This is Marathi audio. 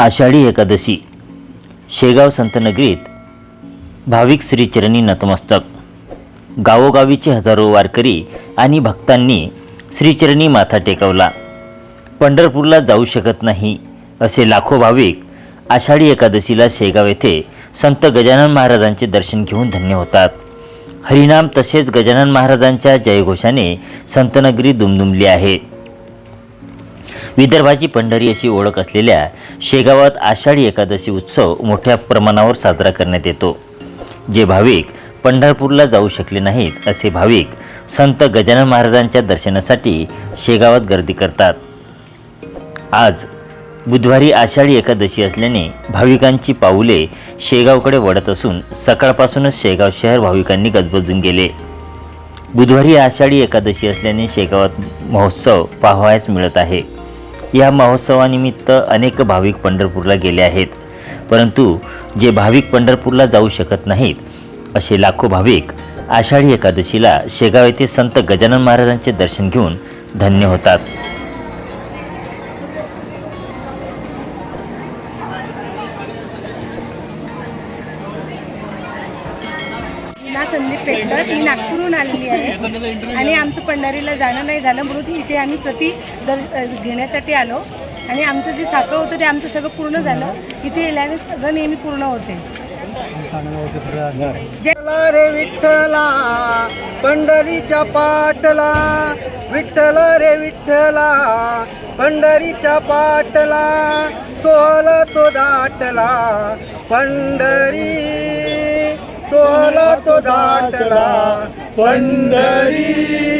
आषाढी एकादशी. शेगाव संतनगरीत भाविक श्रीचरणी नतमस्तक. गावोगावीचे हजारो वारकरी आणि भक्तांनी श्रीचरणी माथा टेकवला. पंढरपूरला जाऊ शकत नाही असे लाखो भाविक आषाढी एकादशीला शेगाव येथे संत गजानन महाराजांचे दर्शन घेऊन धन्य होतात. हरिनाम तसेच गजानन महाराजांच्या जयघोषाने संतनगरी दुमदुमली आहे. विदर्भाची पंढरी अशी ओळख असलेल्या शेगावात आषाढी एकादशी उत्सव मोठ्या प्रमाणावर साजरा करण्यात येतो. जे भाविक पंढरपूरला जाऊ शकले नाहीत असे भाविक संत गजानन महाराजांच्या दर्शनासाठी शेगावात गर्दी करतात. आज बुधवारी आषाढी एकादशी असल्याने भाविकांची पाऊले शेगावकडे वळत असून सकाळपासूनच शेगाव शहर भाविकांनी गजबजून गेले. बुधवारी आषाढी एकादशी असल्याने शेगावात महोत्सव पाहावयास मिळत आहे. या महोत्सवानिमित्त अनेक भाविक पंढरपूरला गेले आहेत. परंतु जे भाविक पंढरपूरला जाऊ शकत नाहीत असे लाखो भाविक आषाढी एकादशीला शेगाव येथे संत गजानन महाराजांचे दर्शन घेऊन धन्य होतात. ना संदीप पेटकर मी नागपूरहून आलेली आहे. आणि आमचं पंढरीला जाणं नाही झालं. म्हणून इथे आम्ही प्रति दर घेण्यासाठी आलो. आणि आमचं जे साखर होतं ते आमचं सगळं पूर्ण झालं. इथे येल्याने सगळं नेहमी पूर्ण होते. विठ्ठला रे विठ्ठला पंढरीच्या पाटला. विठ्ठल रे विठ्ठला पंढरीच्या पाटला. सोहल तो दाटला. पंढरी सोहल तो दाटला पंढरी.